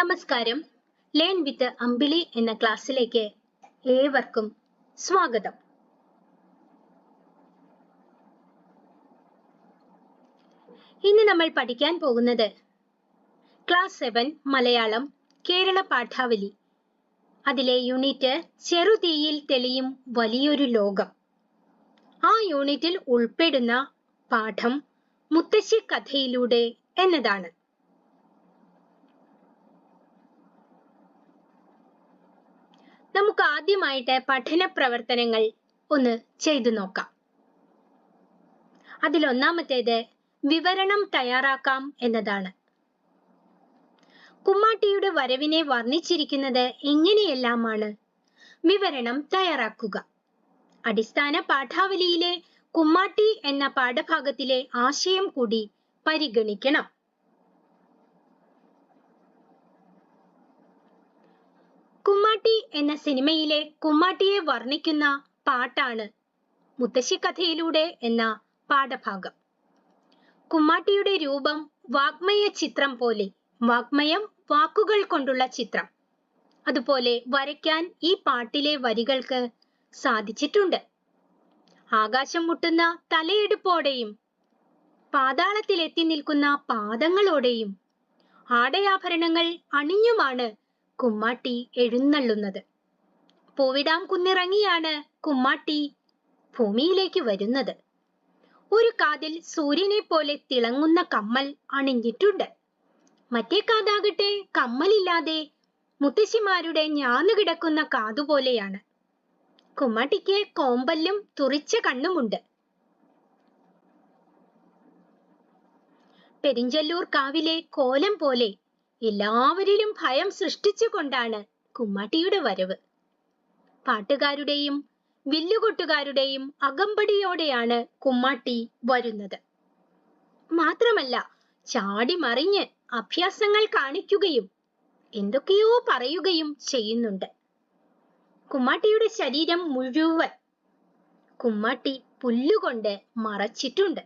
നമസ്കാരം. Learn with അമ്പിളി എന്ന ക്ലാസ്സിലേക്ക് ഏവർക്കും സ്വാഗതം. ഇന്ന് നമ്മൾ പഠിക്കാൻ പോകുന്നത് ക്ലാസ് സെവൻ മലയാളം കേരള പാഠാവലി. അതിലെ യൂണിറ്റ് ചെറുതീയിൽ തെളിയും വലിയൊരു ലോകം. ആ യൂണിറ്റിൽ ഉൾപ്പെടുന്ന പാഠം മുത്തശ്ശി കഥയിലൂടെ എന്നതാണ്. നമുക്ക് ആദ്യമായിട്ട് പഠന പ്രവർത്തനങ്ങൾ ഒന്ന് ചെയ്തു നോക്കാം. അതിലൊന്നാമത്തേത് വിവരണം തയ്യാറാക്കാം എന്നതാണ്. കുമ്മാട്ടിയുടെ വരവിനെ വർണിച്ചിരിക്കുന്നത് എങ്ങനെയെല്ലാമാണ് വിവരണം തയ്യാറാക്കുക. അടിസ്ഥാന പാഠാവലിയിലെ കുമ്മാട്ടി എന്ന പാഠഭാഗത്തിലെ ആശയം കൂടി പരിഗണിക്കണം. കുമ്മാട്ടി എന്ന സിനിമയിലെ കുമ്മാട്ടിയെ വർണിക്കുന്ന പാട്ടാണ് മുത്തശ്ശി കഥയിലൂടെ എന്ന പാഠഭാഗം. കുമ്മാട്ടിയുടെ രൂപം വാഗ്മയ ചിത്രം പോലെ വാഗ്മയം വാക്കുകൾ കൊണ്ടുള്ള ചിത്രം. അതുപോലെ വരയ്ക്കാൻ ഈ പാട്ടിലെ വരികൾക്ക് സാധിച്ചിട്ടുണ്ട്. ആകാശം മുട്ടുന്ന തലയെടുപ്പോടെയും പാതാളത്തിൽ എത്തി നിൽക്കുന്ന പാദങ്ങളോടെയും ആടയാഭരണങ്ങൾ അണിഞ്ഞുമാണ് കുമ്മാട്ടി എഴുന്നള്ളുന്നത്. പൂവിടാം കുന്നിറങ്ങിയാണ് കുമ്മാട്ടി ഭൂമിയിലേക്ക് വരുന്നത്. ഒരു കാതിൽ സൂര്യനെ പോലെ തിളങ്ങുന്ന കമ്മൽ അണിഞ്ഞിട്ടുണ്ട്. മറ്റേ കാതാകട്ടെ കമ്മലില്ലാതെ മുത്തശ്ശിമാരുടെ ഞാന്നു കിടക്കുന്ന കാതുപോലെയാണ്. കുമ്മാട്ടിക്ക് കോമ്പല്ലും തുറിച്ച കണ്ണുമുണ്ട്. പെരിഞ്ചല്ലൂർ കാവിലെ കോലം പോലെ എല്ലാവരിലും ഭയം സൃഷ്ടിച്ചുകൊണ്ടാണ് കുമ്മാട്ടിയുടെ വരവ്. പാട്ടുകാരുടെയും വില്ലുകൊട്ടുകാരുടെയും അകമ്പടിയോടെയാണ് കുമ്മാട്ടി വരുന്നത്. മാത്രമല്ല ചാടി മറിഞ്ഞ് അഭ്യാസങ്ങൾ കാണിക്കുകയും എന്തൊക്കെയോ പറയുകയും ചെയ്യുന്നുണ്ട്. കുമ്മാട്ടിയുടെ ശരീരം മുഴുവൻ കുമ്മാട്ടി പുല്ലുകൊണ്ട് മറച്ചിട്ടുണ്ട്.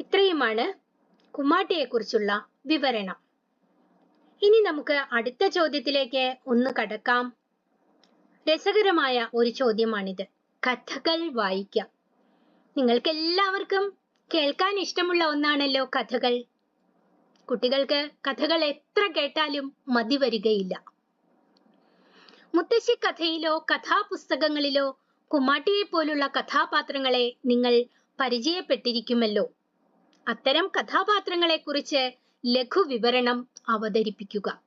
ഇത്രയുമാണ് കുമ്മാട്ടിയെക്കുറിച്ചുള്ള വിവരണം. ഇനി നമുക്ക് അടുത്ത ചോദ്യത്തിലേക്ക് ഒന്ന് കടക്കാം. രസകരമായ ഒരു ചോദ്യമാണിത്. കഥകൾ വായിക്കാം. നിങ്ങൾക്ക് എല്ലാവർക്കും കേൾക്കാൻ ഇഷ്ടമുള്ള ഒന്നാണല്ലോ കഥകൾ. കുട്ടികൾക്ക് കഥകൾ എത്ര കേട്ടാലും മതി വരികയില്ല. മുത്തശ്ശി കഥയിലോ കഥാപുസ്തകങ്ങളിലോ കുമ്മാട്ടിയെ പോലുള്ള കഥാപാത്രങ്ങളെ നിങ്ങൾ പരിചയപ്പെട്ടിരിക്കുമല്ലോ. അത്തരം കഥാപാത്രങ്ങളെ കുറിച്ച് ലഘു വിവരണം അവതരിപ്പിക്കുക.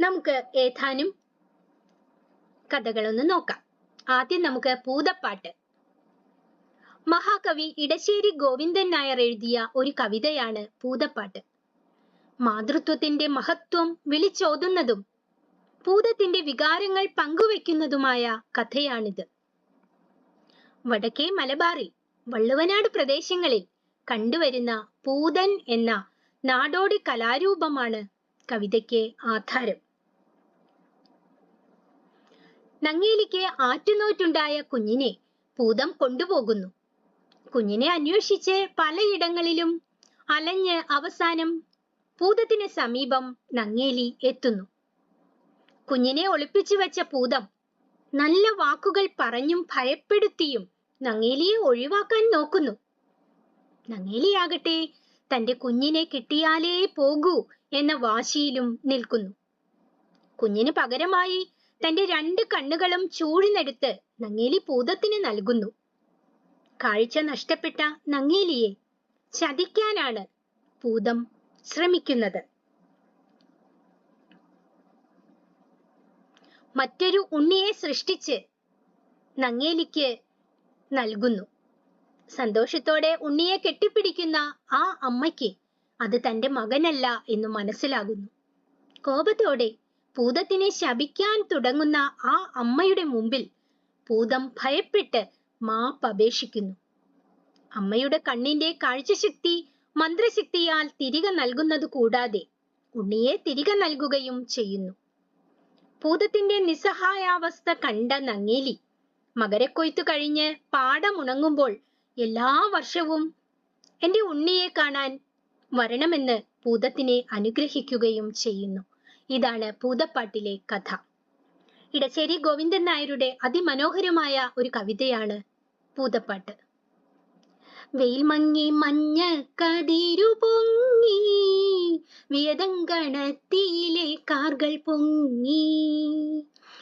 നമുക്ക് ഏതാനും കഥകളൊന്ന് നോക്കാം. ആദ്യം നമുക്ക് പൂതപ്പാട്ട് മഹാകവി ഇടശ്ശേരി ഗോവിന്ദൻ നായർ എഴുതിയ ഒരു കവിതയാണ് പൂതപ്പാട്ട് മാതൃത്വത്തിന്റെ മഹത്വം വിളിച്ചോതുന്നതും പൂതത്തിന്റെ വികാരങ്ങൾ പങ്കുവെക്കുന്നതുമായ കഥയാണിത്. വടക്കേ മലബാറിൽ വള്ളുവനാട് പ്രദേശങ്ങളിൽ കണ്ടുവരുന്ന പൂതൻ എന്ന നാടോടി കലാരൂപമാണ് കവിതയ്ക്ക് ആധാരം. നങ്ങേലിക്ക് ആറ്റുനോറ്റുണ്ടായ കുഞ്ഞിനെ ഭൂതം കൊണ്ടുപോകുന്നു. കുഞ്ഞിനെ അന്വേഷിച്ച് പലയിടങ്ങളിലും അലഞ്ഞ് അവസാനം ഭൂതത്തിന് സമീപം നങ്ങേലി എത്തുന്നു. കുഞ്ഞിനെ ഒളിപ്പിച്ചു വെച്ച ഭൂതം നല്ല വാക്കുകൾ പറഞ്ഞും ഭയപ്പെടുത്തിയും നങ്ങേലിയെ ഒഴിവാക്കാൻ നോക്കുന്നു. നങ്ങേലിയാകട്ടെ തന്റെ കുഞ്ഞിനെ കിട്ടിയാലേ പോകൂ എന്ന വാശിയിലും നിൽക്കുന്നു. കുഞ്ഞിന് പകരമായി തന്റെ രണ്ട് കണ്ണുകളും ചൂഴ്ന്നെടുത്ത് നങ്ങേലി പൂതത്തിന് നൽകുന്നു. കാഴ്ച നഷ്ടപ്പെട്ട നങ്ങേലിയെ ചതിക്കാനാണ് പൂതം ശ്രമിക്കുന്നത്. മറ്റൊരു ഉണ്ണിയെ സൃഷ്ടിച്ച് നങ്ങേലിക്ക് നൽകുന്നു. സന്തോഷത്തോടെ ഉണ്ണിയെ കെട്ടിപ്പിടിക്കുന്ന ആ അമ്മയ്ക്ക് അത് തന്റെ മകനല്ല എന്ന് മനസ്സിലാകുന്നു. കോപത്തോടെ ഭൂതത്തിനെ ശപിക്കാൻ തുടങ്ങുന്ന ആ അമ്മയുടെ മുമ്പിൽ ഭൂതം ഭയപ്പെട്ട് മാപ്പപേക്ഷിക്കുന്നു അമ്മയുടെ കണ്ണിന്റെ കാഴ്ചശക്തി മന്ത്രശക്തിയാൽ തിരികെ നൽകുന്നത് കൂടാതെ ഉണ്ണിയെ തിരികെ നൽകുകയും ചെയ്യുന്നു. ഭൂതത്തിന്റെ നിസ്സഹായാവസ്ഥ കണ്ട നങ്ങേലി മകരക്കൊയ്ത്തു കഴിഞ്ഞ് പാടമുണങ്ങുമ്പോൾ എല്ലാ വർഷവും എന്റെ ഉണ്ണിയെ കാണാൻ വരണമെന്ന് ഭൂതത്തിനെ അനുഗ്രഹിക്കുകയും ചെയ്യുന്നു. ഇതാണ് ഭൂതപ്പാട്ടിലെ കഥ. ഇടശ്ശേരി ഗോവിന്ദൻ നായരുടെ അതിമനോഹരമായ ഒരു കവിതയാണ് ഭൂതപ്പാട്ട്. വെയിൽ മങ്ങി മഞ്ഞ കതിരു പൊങ്ങി വിയതങ്കണത്തിയിലെ കാർകൾ പൊങ്ങി.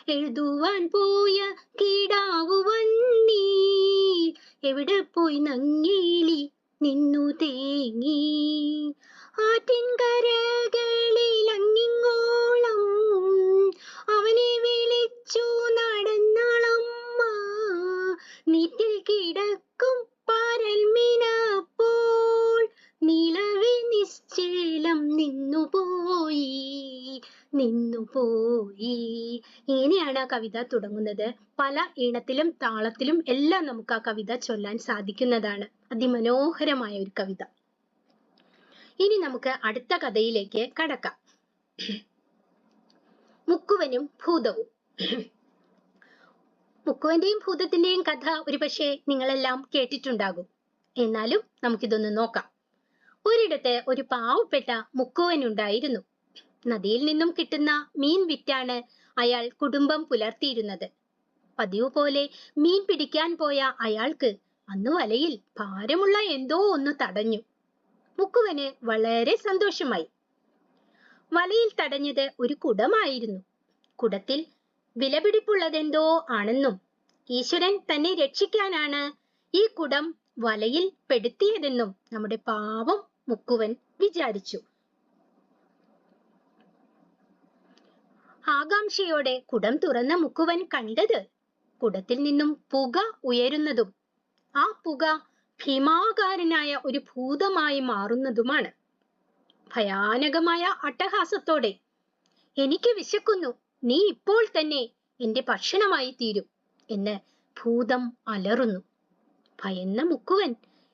എഴുതുവാൻ പോയ കീടാവു വന്നീ എവിടെ പോയി നങ്ങേലി നിന്നു തേങ്ങി. ആറ്റിൻകരകളിൽ അങ്ങിങ്ങോളം അവനെ വിളിച്ചു നടന്നാളമ്മ. നീറ്റിൽ കിടക്കും പരൽമിനപ്പോൾ നിലവിൽ നിശ്ചലം നിന്നുപോയി. നിന്നുപോയി ഇങ്ങനെയാണ് ആ കവിത തുടങ്ങുന്നത്. പല ഈണത്തിലും താളത്തിലും എല്ലാം നമുക്ക് ആ കവിത ചൊല്ലാൻ സാധിക്കുന്നതാണ്. അതിമനോഹരമായ ഒരു കവിത. ഇനി നമുക്ക് അടുത്ത കഥയിലേക്ക് കടക്കാം. മുക്കുവനും ഭൂതവും. മുക്കുവന്റെയും ഭൂതത്തിന്റെയും കഥ ഒരുപക്ഷെ നിങ്ങളെല്ലാം കേട്ടിട്ടുണ്ടാകും. എന്നാലും നമുക്കിതൊന്ന് നോക്കാം. ഒരിടത്ത് ഒരു പാവപ്പെട്ട മുക്കുവൻ ഉണ്ടായിരുന്നു. നദിയിൽ നിന്നും കിട്ടുന്ന മീൻ വിറ്റാണ് അയാൾ കുടുംബം പുലർത്തിയിരുന്നത്. പതിവ് പോലെ മീൻ പിടിക്കാൻ പോയ അയാൾക്ക് അന്ന് വലയിൽ ഭാരമുള്ള എന്തോ ഒന്ന് തടഞ്ഞു. മുക്കുവന് വളരെ സന്തോഷമായി. വലയിൽ തടഞ്ഞത് ഒരു കുടമായിരുന്നു. കുടത്തിൽ വിലപിടിപ്പുള്ളതെന്തോ ആണെന്നും ഈശ്വരൻ തന്നെ രക്ഷിക്കാനാണ് ഈ കുടം വലയിൽ പെടുത്തിയതെന്നും നമ്മുടെ പാവം മുക്കുവൻ വിചാരിച്ചു. ആകാംക്ഷയോടെ കുടം തുറന്ന മുക്കുവൻ കണ്ടത് കുടത്തിൽ നിന്നും പുക ഉയരുന്നതും ആ പുക ഭീമാകാരനായ ഒരു ഭൂതമായി മാറുന്നതുമാണ്. ഭയാനകമായ അട്ടഹാസത്തോടെ എനിക്ക് വിശക്കുന്നു നീ ഇപ്പോൾ തന്നെ എന്റെ ഭക്ഷണമായി തീരും എന്ന് ഭൂതം അലറുന്നു. ഭയന്ന മുക്കുവൻ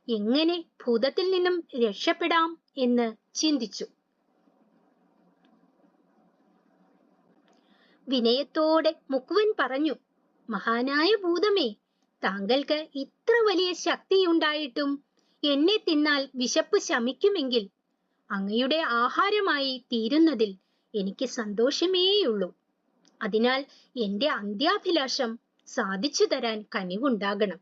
എങ്ങനെ ഭൂതത്തിൽ നിന്നും രക്ഷപ്പെടാം എന്ന് ചിന്തിച്ചു. വിനയത്തോടെ മുക്കുവൻ പറഞ്ഞു മഹാനായ ഭൂതമേ താങ്കൾക്ക് ഇത്ര വലിയ ശക്തിയുണ്ടായിട്ടും എന്നെ തിന്നാൽ വിശപ്പ് ശമിക്കുമെങ്കിൽ അങ്ങയുടെ ആഹാരമായി തീരുന്നതിൽ എനിക്ക് സന്തോഷമേയുള്ളൂ. അതിനാൽ എന്റെ അന്ത്യാഭിലാഷം സാധിച്ചു തരാൻ കനിവുണ്ടാകണം.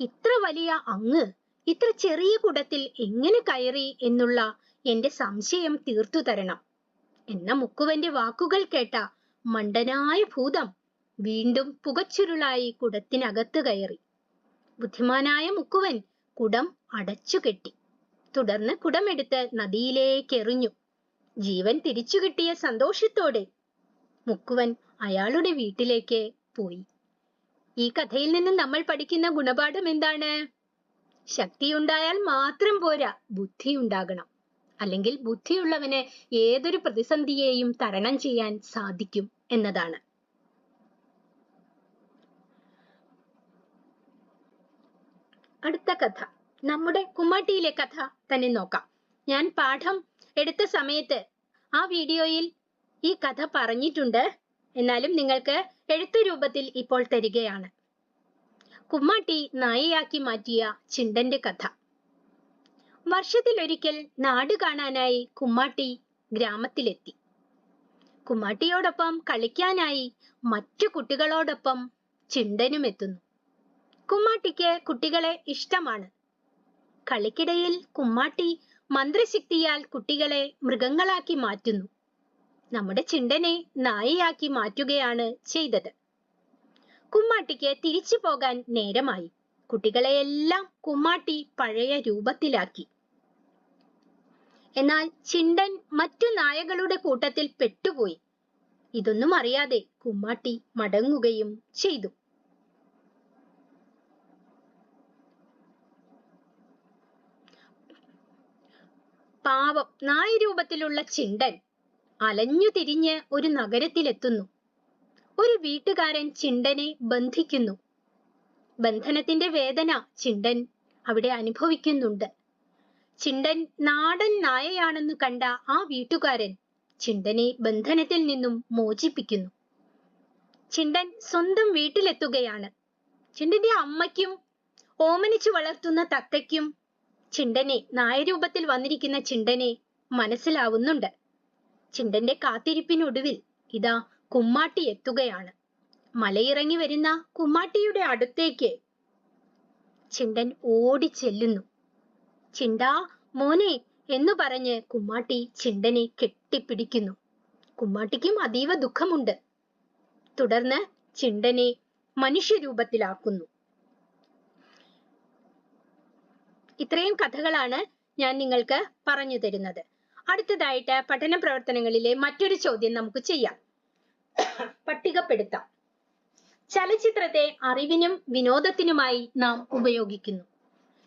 ഇത്ര വലിയ അങ്ങ് ഇത്ര ചെറിയ കുടത്തിൽ എങ്ങനെ കയറി എന്നുള്ള എന്റെ സംശയം തീർത്തു തരണം. എന്ന മുക്കുവന്റെ വാക്കുകൾ കേട്ട മണ്ടനായ ഭൂതം വീണ്ടും പുകച്ചുരുളായി കുടത്തിനകത്ത് കയറി. ബുദ്ധിമാനായ മുക്കുവൻ കുടം അടച്ചു കെട്ടി. തുടർന്ന് കുടമെടുത്ത് നദിയിലേക്ക് എറിഞ്ഞു. ജീവൻ തിരിച്ചു കിട്ടിയ സന്തോഷത്തോടെ മുക്കുവൻ അയാളുടെ വീട്ടിലേക്ക് പോയി. ഈ കഥയിൽ നിന്ന് നമ്മൾ പഠിക്കുന്ന ഗുണപാഠം എന്താണ്? ശക്തിയുണ്ടായാൽ മാത്രം പോരാ ബുദ്ധി ഉണ്ടാകണം അല്ലെങ്കിൽ ബുദ്ധിയുള്ളവന് ഏതൊരു പ്രതിസന്ധിയെയും തരണം ചെയ്യാൻ സാധിക്കും എന്നതാണ്. അടുത്ത കഥ. നമ്മുടെ കുമ്മാട്ടിയിലെ കഥ തന്നെ നോക്കാം. ഞാൻ പാഠം എടുത്ത സമയത്ത് ആ വീഡിയോയിൽ ഈ കഥ പറഞ്ഞിട്ടുണ്ട്. എന്നാലും നിങ്ങൾക്ക് എഴുത്ത് രൂപത്തിൽ ഇപ്പോൾ തരികയാണ്. കുമ്മാട്ടി നായയാക്കി മാറ്റിയ ചിണ്ടന്റെ കഥ. വർഷത്തിലൊരിക്കൽ നാട് കാണാനായി കുമ്മാട്ടി ഗ്രാമത്തിലെത്തി. കുമ്മാട്ടിയോടൊപ്പം കളിക്കാനായി മറ്റു കുട്ടികളോടൊപ്പം ചിണ്ടനും എത്തുന്നു കുമ്മാട്ടിക്ക് കുട്ടികളെ ഇഷ്ടമാണ്. കളിക്കിടയിൽ കുമ്മാട്ടി മന്ത്രശക്തിയാൽ കുട്ടികളെ മൃഗങ്ങളാക്കി മാറ്റുന്നു. നമ്മുടെ ചിണ്ടനെ നായയാക്കി മാറ്റുകയാണ് ചെയ്തത്. കുമ്മാട്ടിക്ക് തിരിച്ചു പോകാൻ നേരമായി. കുട്ടികളെയെല്ലാം കുമ്മാട്ടി പഴയ രൂപത്തിലാക്കി. എന്നാൽ ചിണ്ടൻ മറ്റു നായകളുടെ കൂട്ടത്തിൽ പെട്ടുപോയി. ഇതൊന്നും അറിയാതെ കുമ്മാട്ടി മടങ്ങുകയും ചെയ്തു. പാവം നായ രൂപത്തിലുള്ള ചിണ്ടൻ അലഞ്ഞു തിരിഞ്ഞ് ഒരു നഗരത്തിലെത്തുന്നു. ഒരു വീട്ടുകാരൻ ചിണ്ടനെ ബന്ധിക്കുന്നു. ബന്ധനത്തിന്റെ വേദന ചിണ്ടൻ അവിടെ അനുഭവിക്കുന്നുണ്ട്. ചിണ്ടൻ നാടൻ നായയാണെന്ന് കണ്ട ആ വീട്ടുകാരൻ ചിണ്ടനെ ബന്ധനത്തിൽ നിന്നും മോചിപ്പിക്കുന്നു. ചിണ്ടൻ സ്വന്തം വീട്ടിലെത്തുകയാണ്. ചിണ്ടന്റെ അമ്മയ്ക്കും ഓമനിച്ചു വളർത്തുന്ന തത്തയ്ക്കും ചിണ്ടനെ നായരൂപത്തിൽ വന്നിരിക്കുന്ന ചിണ്ടനെ മനസ്സിലാവുന്നുണ്ട്. ചിണ്ടന്റെ കാത്തിരിപ്പിനൊടുവിൽ ഇതാ കുമ്മാട്ടി എത്തുകയാണ്. മലയിറങ്ങി വരുന്ന കുമ്മാട്ടിയുടെ അടുത്തേക്ക്. ചിണ്ടൻ ഓടി ചെല്ലുന്നു. ചിണ്ടാ മോനെ എന്ന് പറഞ്ഞ് കുമ്മാട്ടി ചിണ്ടനെ കെട്ടിപ്പിടിക്കുന്നു. കുമ്മാട്ടിക്കും അതീവ ദുഃഖമുണ്ട്. തുടർന്ന് ചിണ്ടനെ മനുഷ്യരൂപത്തിലാക്കുന്നു. ഇത്രയും കഥകളാണ് ഞാൻ നിങ്ങൾക്ക് പറഞ്ഞു തരുന്നത്. അടുത്തതായിട്ട് പഠന പ്രവർത്തനങ്ങളിലെ മറ്റൊരു ചോദ്യം നമുക്ക് ചെയ്യാം. പട്ടികപ്പെടുത്താം. ചലച്ചിത്രത്തെ അറിവിനും വിനോദത്തിനുമായി നാം ഉപയോഗിക്കുന്നു.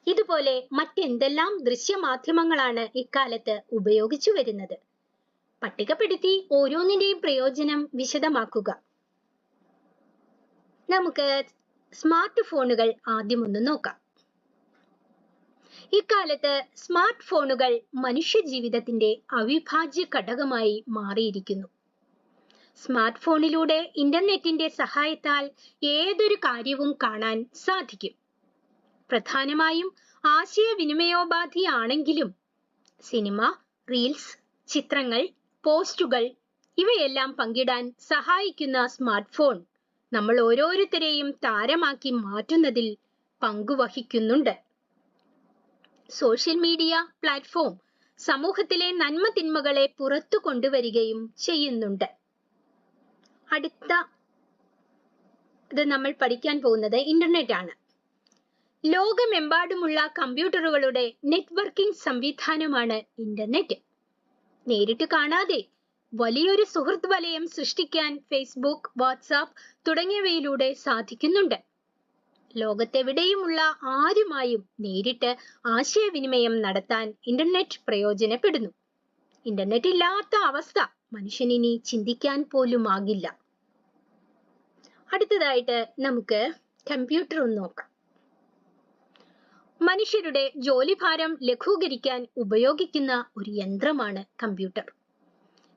ഇതുപോലെ മറ്റെന്തെല്ലാം ദൃശ്യമാധ്യമങ്ങളാണ് ഇക്കാലത്ത് ഉപയോഗിച്ചു വരുന്നത്? പട്ടികപ്പെടുത്തി ഓരോന്നിന്റെയും പ്രയോജനം വിശദമാക്കുക. നമുക്ക് സ്മാർട്ട് ഫോണുകൾ ആദ്യം ഒന്ന് നോക്കാം. ഇക്കാലത്ത് സ്മാർട്ട് ഫോണുകൾ മനുഷ്യ ജീവിതത്തിന്റെ അവിഭാജ്യ ഘടകമായി മാറിയിരിക്കുന്നു. സ്മാർട്ട് ഫോണിലൂടെ ഇന്റർനെറ്റിന്റെ സഹായത്താൽ ഏതൊരു കാര്യവും കാണാൻ സാധിക്കും. പ്രധാനമായും ആശയവിനിമയോപാധിയാണെങ്കിലും സിനിമ റീൽസ് ചിത്രങ്ങൾ പോസ്റ്റുകൾ ഇവയെല്ലാം പങ്കിടാൻ സഹായിക്കുന്ന സ്മാർട്ട് ഫോൺ നമ്മൾ ഓരോരുത്തരെയും താരമാക്കി മാറ്റുന്നതിൽ പങ്കുവഹിക്കുന്നുണ്ട്. സോഷ്യൽ മീഡിയ പ്ലാറ്റ്ഫോം സമൂഹത്തിലെ നന്മ തിന്മകളെ പുറത്തു കൊണ്ടുവരികയും ചെയ്യുന്നുണ്ട്. അടുത്ത ഇത് നമ്മൾ പഠിക്കാൻ പോകുന്നത് ഇന്റർനെറ്റ് ആണ്. ലോകമെമ്പാടുമുള്ള കമ്പ്യൂട്ടറുകളുടെ നെറ്റ്വർക്കിംഗ് സംവിധാനമാണ് ഇന്റർനെറ്റ് നേരിട്ട് കാണാതെ വലിയൊരു സുഹൃത്ത് വലയം സൃഷ്ടിക്കാൻ ഫേസ്ബുക്ക് വാട്സാപ്പ് തുടങ്ങിയവയിലൂടെ സാധിക്കുന്നുണ്ട്. ലോകത്തെവിടെയുമുള്ള ആരുമായും നേരിട്ട് ആശയവിനിമയം നടത്താൻ ഇന്റർനെറ്റ് പ്രയോജനപ്പെടുന്നു. ഇന്റർനെറ്റ് ഇല്ലാത്ത അവസ്ഥ മനുഷ്യനിനി ചിന്തിക്കാൻ പോലും ആകില്ല. അടുത്തതായിട്ട് നമുക്ക് കമ്പ്യൂട്ടർ ഒന്ന് നോക്കാം. മനുഷ്യരുടെ ജോലിഭാരം ലഘൂകരിക്കാൻ ഉപയോഗിക്കുന്ന ഒരു യന്ത്രമാണ് കമ്പ്യൂട്ടർ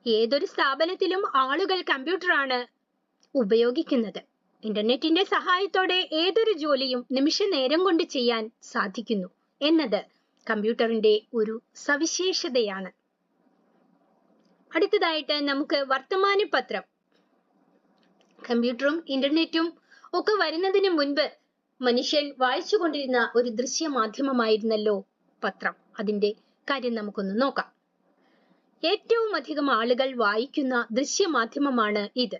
ഏതൊരു സ്ഥാപനത്തിലും ആളുകൾ കമ്പ്യൂട്ടറാണ് ഉപയോഗിക്കുന്നത്. ഇന്റർനെറ്റിന്റെ സഹായത്തോടെ ഏതൊരു ജോലിയും നിമിഷ നേരം കൊണ്ട് ചെയ്യാൻ സാധിക്കുന്നു എന്നത് കമ്പ്യൂട്ടറിന്റെ ഒരു സവിശേഷതയാണ്. അടുത്തതായിട്ട് നമുക്ക് വർത്തമാന പത്രം കമ്പ്യൂട്ടറും ഇന്റർനെറ്റും ഒക്കെ വരുന്നതിന് മുൻപ് മനുഷ്യൻ വായിച്ചുകൊണ്ടിരുന്ന ഒരു ദൃശ്യ മാധ്യമമായിരുന്നല്ലോ പത്രം. അതിന്റെ കാര്യം നമുക്കൊന്ന് നോക്കാം. ഏറ്റവും അധികം ആളുകൾ വായിക്കുന്ന ദൃശ്യ മാധ്യമമാണ് ഇത്.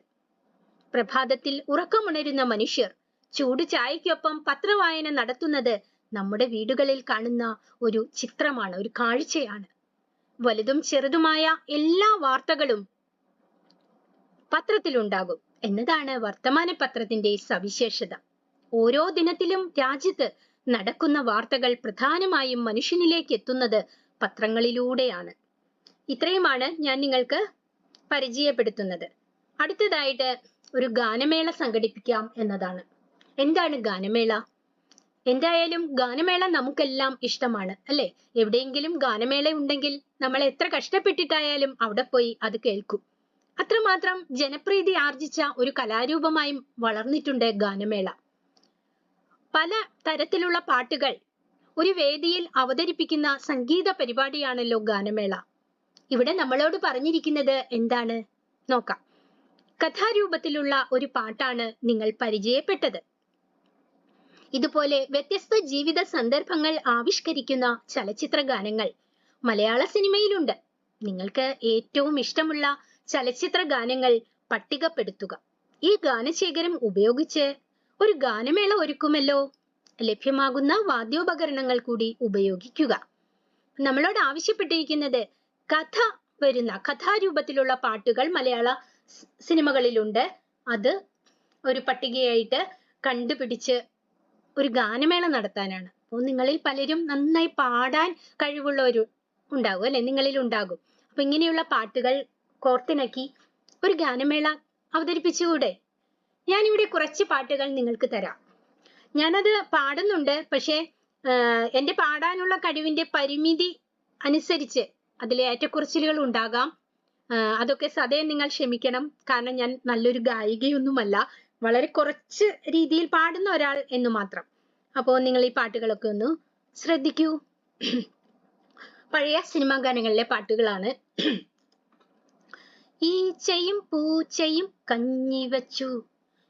പ്രഭാതത്തിൽ ഉറക്കമുണരുന്ന മനുഷ്യർ ചൂട് ചായക്കൊപ്പം പത്രവായന നടത്തുന്നത് നമ്മുടെ വീടുകളിൽ കാണുന്ന ഒരു ചിത്രമാണ് ഒരു കാഴ്ചയാണ്. വലുതും ചെറുതുമായ എല്ലാ വാർത്തകളും പത്രത്തിലുണ്ടാകും. എന്നതാണ് വർത്തമാന പത്രത്തിന്റെ സവിശേഷത. ഓരോ ദിനത്തിലും രാജ്യത്ത് നടക്കുന്ന വാർത്തകൾ പ്രധാനമായും മനുഷ്യനിലേക്ക് എത്തുന്നത് പത്രങ്ങളിലൂടെയാണ്. ഇത്രയുമാണ് ഞാൻ നിങ്ങൾക്ക് പരിചയപ്പെടുത്തുന്നത്. അടുത്തതായിട്ട് ഒരു ഗാനമേള സംഘടിപ്പിക്കാം എന്നതാണ്. എന്താണ് ഗാനമേള? എന്തായാലും ഗാനമേള നമുക്കെല്ലാം ഇഷ്ടമാണ് അല്ലെ? എവിടെയെങ്കിലും ഗാനമേള ഉണ്ടെങ്കിൽ നമ്മൾ എത്ര കഷ്ടപ്പെട്ടിട്ടായാലും അവിടെ പോയി അത് കേൾക്കും. അത്രമാത്രം ജനപ്രീതി ആർജിച്ച ഒരു കലാരൂപമായും വളർന്നിട്ടുണ്ട് ഗാനമേള. പല തരത്തിലുള്ള പാട്ടുകൾ ഒരു വേദിയിൽ അവതരിപ്പിക്കുന്ന സംഗീത പരിപാടിയാണല്ലോ ഗാനമേള. ഇവിടെ നമ്മളോട് പറഞ്ഞിരിക്കുന്നത് എന്താണ്? നോക്കാം. കഥാരൂപത്തിലുള്ള ഒരു പാട്ടാണ് നിങ്ങൾ പരിചയപ്പെട്ടത്. ഇതുപോലെ വ്യത്യസ്ത ജീവിത സന്ദർഭങ്ങൾ ആവിഷ്കരിക്കുന്ന ചലച്ചിത്ര ഗാനങ്ങൾ മലയാള സിനിമയിലുണ്ട്. നിങ്ങൾക്ക് ഏറ്റവും ഇഷ്ടമുള്ള ചലച്ചിത്ര ഗാനങ്ങൾ പട്ടികപ്പെടുത്തുക. ഈ ഗാനശേഖരം ഉപയോഗിച്ച് ഒരു ഗാനമേള ഒരുക്കുമല്ലോ. ലഭ്യമാകുന്ന വാദ്യോപകരണങ്ങൾ കൂടി ഉപയോഗിക്കുക. നമ്മളോട് ആവശ്യപ്പെട്ടിരിക്കുന്നത് കഥ വരുന്ന കഥാരൂപത്തിലുള്ള പാട്ടുകൾ മലയാള സിനിമകളിലുണ്ട്. അത് ഒരു പട്ടികയായിട്ട് കണ്ടുപിടിച്ച് ഒരു ഗാനമേള നടത്താനാണ്. അപ്പോൾ നിങ്ങളിൽ പലരും നന്നായി പാടാൻ കഴിവുള്ളവർ ഉണ്ടാകും അല്ലെ? നിങ്ങളിൽ ഉണ്ടാകും. അപ്പൊ ഇങ്ങനെയുള്ള പാട്ടുകൾ കോർത്തിണക്കി ഒരു ഗാനമേള അവതരിപ്പിച്ചുകൂടെ? ഞാനിവിടെ കുറച്ച് പാട്ടുകൾ നിങ്ങൾക്ക് തരാം. ഞാനത് പാടുന്നുണ്ട് പക്ഷേ എന്റെ പാടാനുള്ള കഴിവിന്റെ പരിമിതി അനുസരിച്ച് അതിലെ ഏറ്റക്കുറച്ചിലുകൾ ഉണ്ടാകാം. അതൊക്കെ സദയം നിങ്ങൾ ക്ഷമിക്കണം. കാരണം ഞാൻ നല്ലൊരു ഗായികയൊന്നുമല്ല. വളരെ കുറച്ച് രീതിയിൽ പാടുന്ന ഒരാൾ എന്ന് മാത്രം. അപ്പോൾ നിങ്ങൾ ഈ പാട്ടുകളൊക്കെ ഒന്ന് ശ്രദ്ധിക്കൂ. പഴയ സിനിമാ ഗാനങ്ങളിലെ പാട്ടുകളാണ്. ഈച്ചയും പൂച്ചയും കഞ്ഞി വച്ചു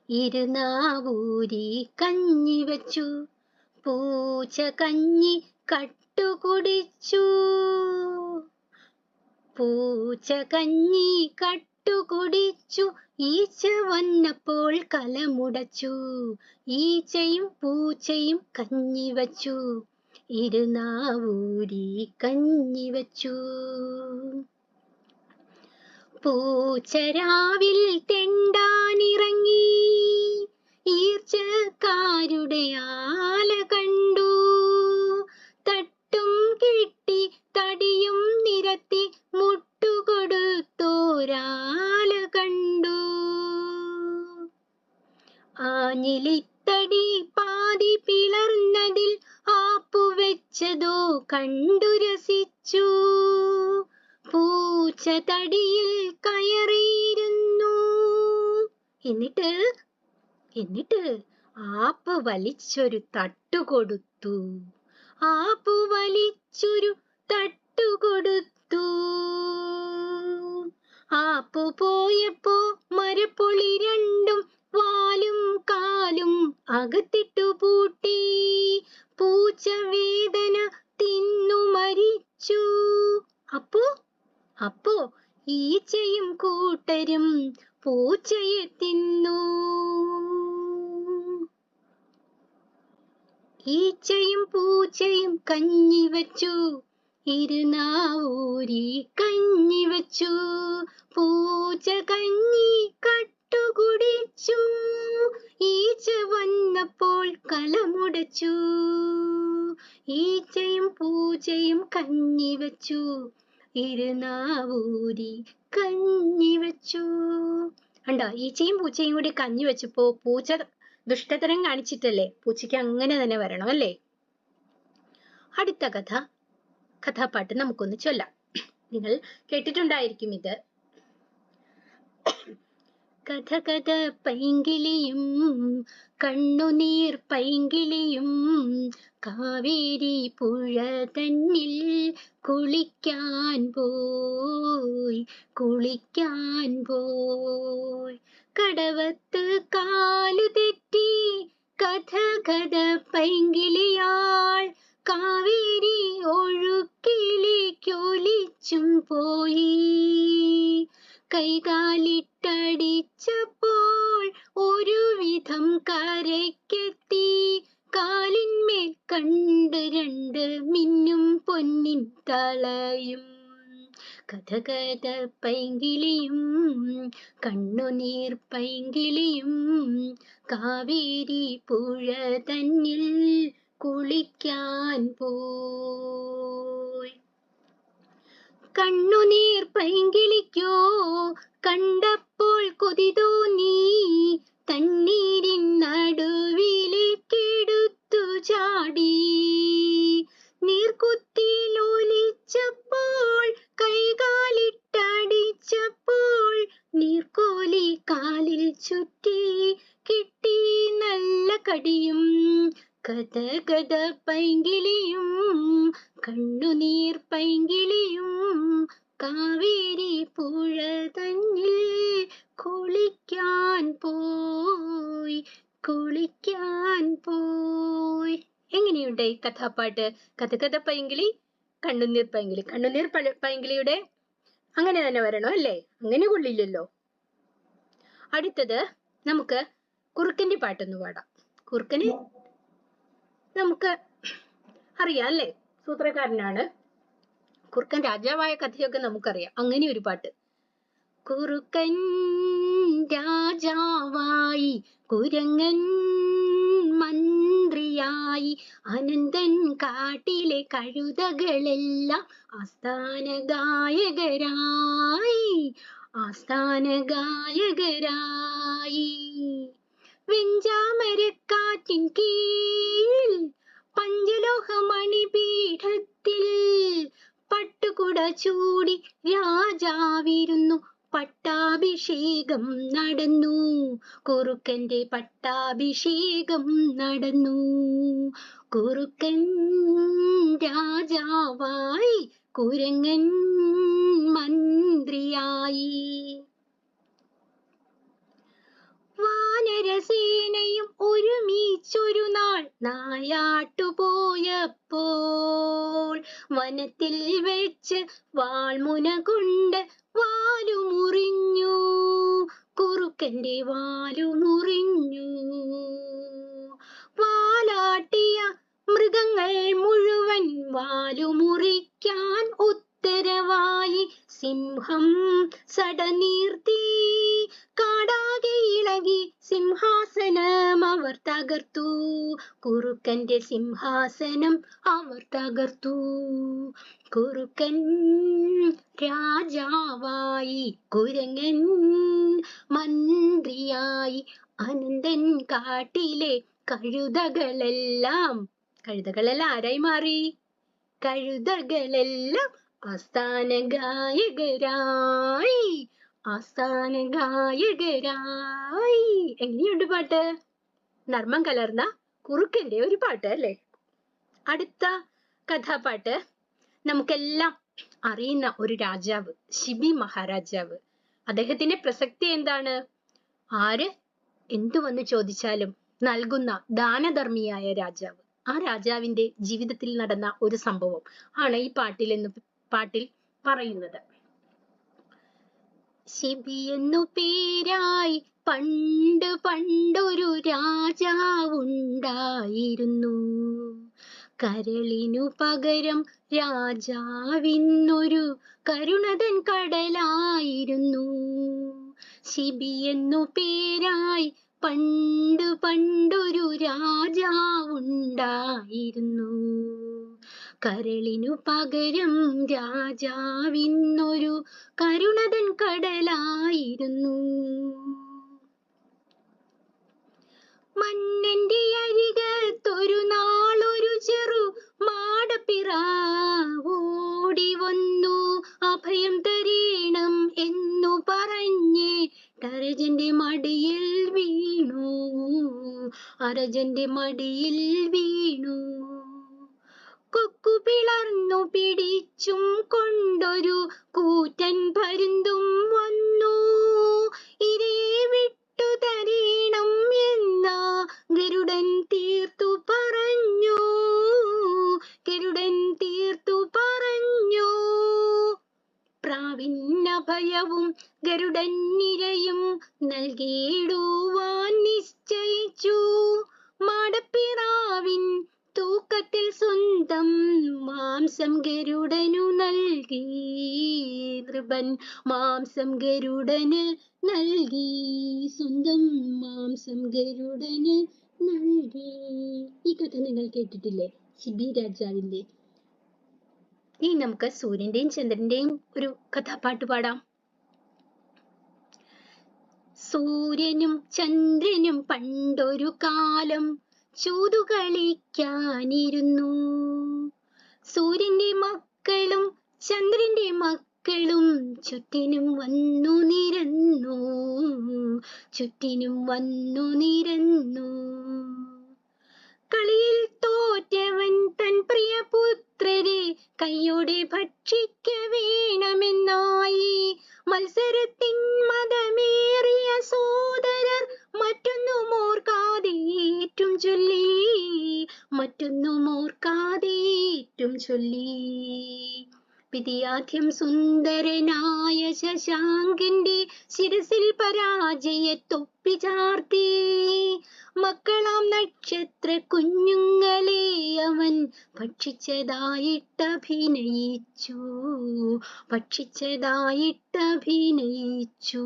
ഇരുനാവൂരി കഞ്ഞി വച്ചു പൂച്ച കഞ്ഞി കട്ടുകുടിച്ചു. പൂച്ച കഞ്ഞി കട്ടുകുടിച്ചു ഈച്ച വന്നപ്പോൾ കലമുടച്ചു. ഈച്ചയും പൂച്ചയും കഞ്ഞി വച്ചു ഇരുനാവൂരി കഞ്ഞി വച്ചു പൂച്ചരാവിൽ തെണ്ടാനിറങ്ങി വലിച്ചൊരു തട്ടു കൊടുത്തു ആപ്പു വലിച്ചൊരു തട്ടു കൊടുത്തു ആപ്പു പോയപ്പോ മരപ്പൊളി രണ്ടും വാലും കാലും അകത്തിട്ടു പൂട്ടി. പൂച്ച വേദന തിന്നു മരിച്ചു. അപ്പോ അപ്പോ ഈച്ചയും കൂട്ടരും പൂച്ചയെ പൂച്ചയും കഞ്ഞി വച്ചു. ഇരുനാവൂരി കഞ്ഞി വച്ചു. പൂച്ച കഞ്ഞി കട്ടുകുടിച്ചു. ഈച്ച വന്നപ്പോൾ കലമുടച്ചു. ഈച്ചയും പൂച്ചയും കഞ്ഞി വച്ചു. ഇരുനാവൂരി കഞ്ഞി വച്ചു. കണ്ടോ ഈച്ചയും പൂച്ചയും കൂടി കഞ്ഞി വെച്ചപ്പോ പൂച്ച ദുഷ്ടതരം കാണിച്ചിട്ടല്ലേ? പൂച്ചയ്ക്ക് അങ്ങനെ തന്നെ വരണം അല്ലേ? അടുത്ത കഥ. കഥാപാട്ട് നമുക്കൊന്ന് ചൊല്ലാം. നിങ്ങൾ കേട്ടിട്ടുണ്ടായിരിക്കും ഇത്. കഥ കഥ പൈങ്കിളിയും കണ്ണുനീർ പൈങ്കിളിയും കാവേരി പുഴ തന്നിൽ കുളിക്കാൻ പോയി കുളിക്കാൻ പോയി. കടവത്ത് കാലു തെറ്റി കഥ കഥ പൈങ്കിളിയാൾ കാവേരി ഒഴുക്കിലേക്കൊലിച്ചും പോയി. കൈകാലിട്ടടിച്ചപ്പോൾ ഒരുവിധം കരയ്ക്കെത്തി. കാലിന്മേൽ കണ്ട് രണ്ട് മിന്നും പൊന്നിൻ തളയും. കഥ കഥ പൈങ്കിളിയും കണ്ണുനീർ പൈങ്കിളിയും കാവേരി പുഴ തന്നിൽ കുളിക്കാൻ പോയി. കണ്ണുനീർ പൈങ്കിളിക്കോ കണ്ടപ്പോൾ കൊതി തോന്നി തണ്ണീരിൻ നടുവിലേക്കെടുത്തു ചാടി. നീർക്കുത്തിയിലൊലിച്ചപ്പോൾ കൈകാലിട്ടടിച്ചപ്പോൾ നീർക്കോലി കാലിൽ ചുറ്റി കിട്ടി നല്ല കടിയും. കഥ കഥ പൈങ്കിളിയും കണ്ണുനീർ പൈങ്കിളിയും കാവേരി പുഴ തന്നിൽ കുളിക്കാൻ പോയി കുളിക്കാൻ പോയി. എങ്ങനെയുണ്ട് ഈ കഥാപ്പാട്ട് കഥ കഥ പൈങ്കിളി. കണ്ണുനീർ പൈങ്കിളി കണ്ണുനീർ പൈങ്കിളിയുടെ അങ്ങനെ തന്നെ വരണോ അല്ലേ? അങ്ങനെ കൊള്ളില്ലല്ലോ. അടുത്തത് നമുക്ക് കുറുക്കന്റെ പാട്ടൊന്ന് പാടാം. കുറുക്കന് നമുക്ക് അറിയാം അല്ലേ? സൂത്രക്കാരനാണ്. കുറുക്കൻ രാജാവായ കഥയൊക്കെ നമുക്കറിയാം. അങ്ങനെ ഒരു പാട്ട്. കുറുക്കൻ രാജാവായി കുരങ്ങൻ മന്ത്രിയായി അനന്തൻ കാട്ടിലെ കഴുതകളെല്ലാം ആസ്ഥാന ഗായകരായി ആസ്ഥാന ഗായകരായി വെഞ്ചാമരക്കാറ്റിൻ കീഴിൽ പഞ്ചലോഹമണി പീഠത്തിൽ പട്ടുകുട ചൂടി രാജാവിരുന്നു. പട്ടാഭിഷേകം നടന്നു. കുറുക്കന്റെ പട്ടാഭിഷേകം നടന്നു. കുറുക്കൻ രാജാവായി കുരങ്ങൻ മന്ത്രിയായി. വാനരസേനയും ഒരുമിച്ചൊരു നാൾ നായാട്ടു പോയപ്പോൾ വനത്തിൽ വെച്ച് വാൾമുന കൊണ്ട് വാലു മുറിഞ്ഞു കുറുക്കന്റെ വാലു മുറിഞ്ഞു വാലാട്ടിയ മൃഗങ്ങൾ മുഴുവൻ വാലു മുറിക്കാൻ ഉത്തരവായി. സിംഹം സടനീർത്തി കാടാകെ ഇളകി സിംഹാസനം അവർ തകർത്തു. കുറുക്കന്റെ സിംഹാസനം അവർ തകർത്തു. കുറുക്കൻ രാജാവായി കുരങ്ങൻ മന്ത്രിയായി അനന്തൻ കാട്ടിലെ കഴുതകളെല്ലാം കഴുതകളെല്ലാം ആരായി മാറി? കഴുതകളെല്ലാം ആസ്ഥാന ഗായകരായി ആസ്ഥാന ഗായകരായി. എങ്ങനെയുണ്ട് പാട്ട്? നർമ്മം കലർന്ന കുറുക്കന്റെ ഒരു പാട്ട് അല്ലേ? അടുത്ത കഥാപാട്ട്. നമുക്കെല്ലാം അറിയുന്ന ഒരു രാജാവ് ശിബി മഹാരാജാവ്. അദ്ദേഹത്തിന്റെ പ്രസക്തി എന്താണ്? ആര് എന്തു വന്ന് ചോദിച്ചാലും നൽകുന്ന ദാനധർമ്മിയായ രാജാവ്. ആ രാജാവിന്റെ ജീവിതത്തിൽ നടന്ന ഒരു സംഭവം ആണ് ഈ പാട്ടിൽ എന്ന് പാട്ടിൽ പറയുന്നത്. ശിബി എന്നു പേരായി പണ്ട് പണ്ടൊരു രാജാവുണ്ടായിരുന്നു. കരളിനു പകരം രാജാവിന്നൊരു കരുണതൻ കടലായിരുന്നു. ശിബിയെന്നു പേരായി പണ്ട് പണ്ടൊരു രാജാവുണ്ടായിരുന്നു. കരളിനു പകരം രാജാവിന്നൊരു കരുണതൻ കടലായിരുന്നു. മണ്ണന്റെ അരികത്തൊരു നാളൊരു ചെറു മാടപ്പിറാവോടി വന്നു. അഭയം തരീണം എന്നു പറഞ്ഞ് ടരജന്റെ മടിയിൽ വീണു. അരജന്റെ മടിയിൽ വീണു. കൊക്കു പിളർന്നു പിടിച്ചും കൊണ്ടൊരു കൂറ്റൻ കേട്ടിട്ടില്ലേ ഹിബി രാജാവിന്റെ ഇനി നമുക്ക് സൂര്യന്റെയും ചന്ദ്രന്റെയും ഒരു കഥാപാട്ട് പാടാം. സൂര്യനും ചന്ദ്രനും പണ്ടൊരു കാലം ചൂതുകളിക്കാനിരുന്നു. സൂര്യന്റെ മക്കളും ചന്ദ്രന്റെ മക്കളും ചുറ്റിനും വന്നു നിരന്നു. ചുറ്റിനും വന്നു നിരന്നു. കളിയിൽ തോറ്റവൻ തൻ പ്രിയപുത്രരെ കൈയോടെ ഭക്ഷിക്ക വേണമെന്നായി. മത്സരത്തിൻ മതമേറിയ സോദരർ മറ്റൊന്നും ഓർക്കാതേറ്റും ചൊല്ലി മറ്റൊന്നും ഓർക്കാതേറ്റും ചൊല്ലി. വിധിയാദ്യം സുന്ദരനായ ശശാങ്കന്റെ ശിരസിൽ പരാജയത്തൊപ്പി ചാർത്തി. മക്കളാം നക്ഷത്ര കുഞ്ഞുങ്ങളെ അവൻ ഭക്ഷിച്ചതായിട്ടഭിനയിച്ചു. ഭക്ഷിച്ചതായിട്ടഭിനയിച്ചു.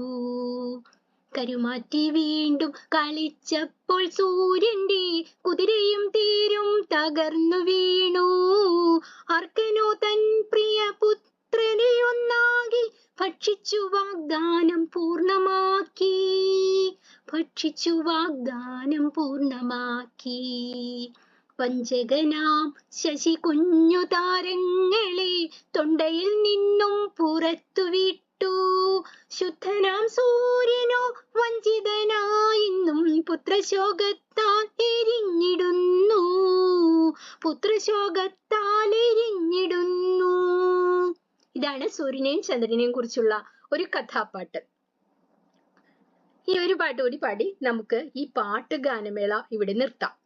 കരുമാറ്റി വീണ്ടും കളിച്ചപ്പോൾ സൂര്യന്റെ കുതിരയും തീരും തകർന്നു വീണു. അർക്കനോ തൻ പ്രിയ പുത്രനെ ഒന്നാകി ഭക്ഷിച്ചു വാഗ്ദാനം പൂർണമാക്കി. ഭക്ഷിച്ചു വാഗ്ദാനം പൂർണമാക്കി. വഞ്ചകനാം ശശി കുഞ്ഞു താരങ്ങളെ തൊണ്ടയിൽ നിന്നും പുറത്തു വിട്ടു ശുദ്ധനാം സൂര്യനോ വഞ്ചിതനായിന്നും പുത്രശോകത്താൽ എരിഞ്ഞിടുന്നു. പുത്രശോകത്താൽ എരിഞ്ഞിടുന്നു. ഇതാണ് സൂര്യനെയും ചന്ദ്രനെയും കുറിച്ചുള്ള ഒരു കഥാപാട്ട്. ഈ ഒരു പാട്ട് കൂടി പാടി നമുക്ക് ഈ പാട്ട് ഗാനമേള ഇവിടെ നിർത്താം.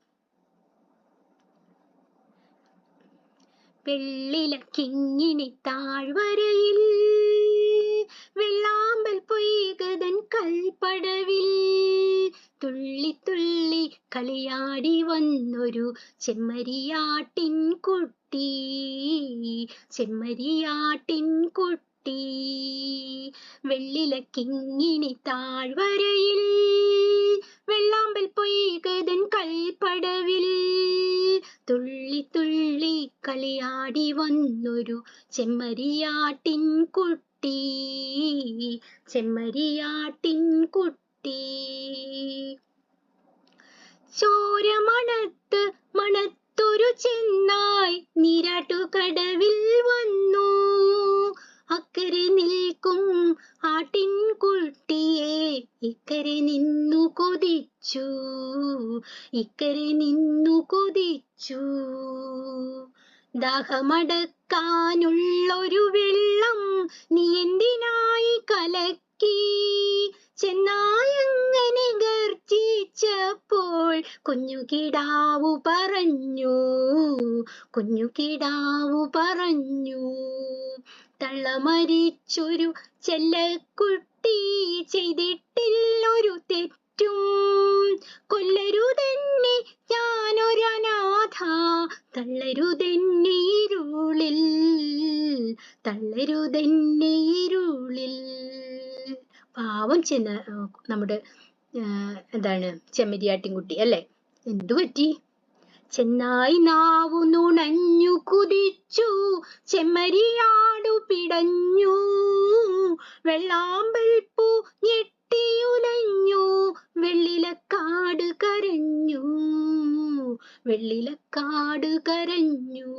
വെള്ളില കിങ്ങിണി താഴ്വരയിൽ വെള്ളാമ്പൽ പൊയ്കതൻ കൽപ്പടവിൽ തുള്ളി തുള്ളി കളിയാടി വന്നൊരു ചെമ്മരിയാട്ടിൻ കുട്ടി. ചെമ്മരിയാട്ടിൻ കുട്ടി വെള്ളില കിങ്ങിണി താഴ്വരയിൽ വെള്ളാമ്പൽ പൊയ്കതൻ കൽപ്പടവിൽ തുള്ളി തുള്ളി കളിയാടി വന്നൊരു ചെമ്മരിയാട്ടിൻ കുട്ടി. ചെമ്മരിയാട്ടിൻ കുട്ടി. ചോരമണത്ത് മണത്തൊരു ചെന്നായി നീരാട്ടുകടവിൽ വന്നു. അക്കരെ നിൽക്കും ആട്ടിൻകുട്ടിയെ ഇക്കരെ നിന്നു കൊതിച്ചു. ഇക്കരെ നിന്നു കൊതിച്ചു. ദാഹമടക്കാനുള്ളൊരു വെള്ളം നീ എന്തിനായി കലക്കി? ചെന്നായങ്ങനെ ഗർജിച്ചപ്പോൾ കുഞ്ഞു കിടാവു പറഞ്ഞു. കുഞ്ഞു കിടാവു ചെമ്മരിയാട്ടിൻകുട്ടി അല്ലേ? എന്തു പറ്റി? ചെന്നായി നാവു നുണഞ്ഞു കുതിച്ചു ചെമ്മരിയാടു പിടഞ്ഞു. വെള്ളാമ്പൽ പൂ ഞെട്ടിയുലഞ്ഞു വെള്ളിലക്കാട് കരഞ്ഞു. വെള്ളിലക്കാട് കരഞ്ഞു.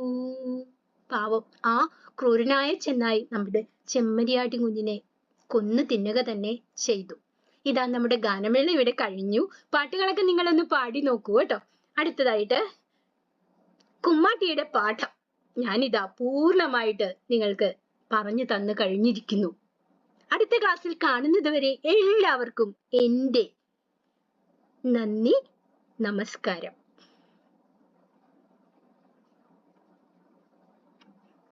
പാവം ആ ക്രൂരനായ ചെന്നായി നമ്മുടെ ചെമ്മരിയാട്ടിൻ കുഞ്ഞിനെ കൊന്നു തിന്നുക തന്നെ ചെയ്തു. ഇതാ നമ്മുടെ ഗാനമേള ഇവിടെ കഴിഞ്ഞു. പാട്ടുകളൊക്കെ നിങ്ങളൊന്ന് പാടി നോക്കൂ കേട്ടോ. അടുത്തതായിട്ട് കുമ്മാട്ടിയുടെ പാഠം ഞാനിതാ പൂർണമായിട്ട് നിങ്ങൾക്ക് പറഞ്ഞു തന്നു കഴിഞ്ഞിരിക്കുന്നു. അടുത്ത ക്ലാസ്സിൽ കാണുന്നത് വരെ എല്ലാവർക്കും എന്റെ നന്ദി നമസ്കാരം.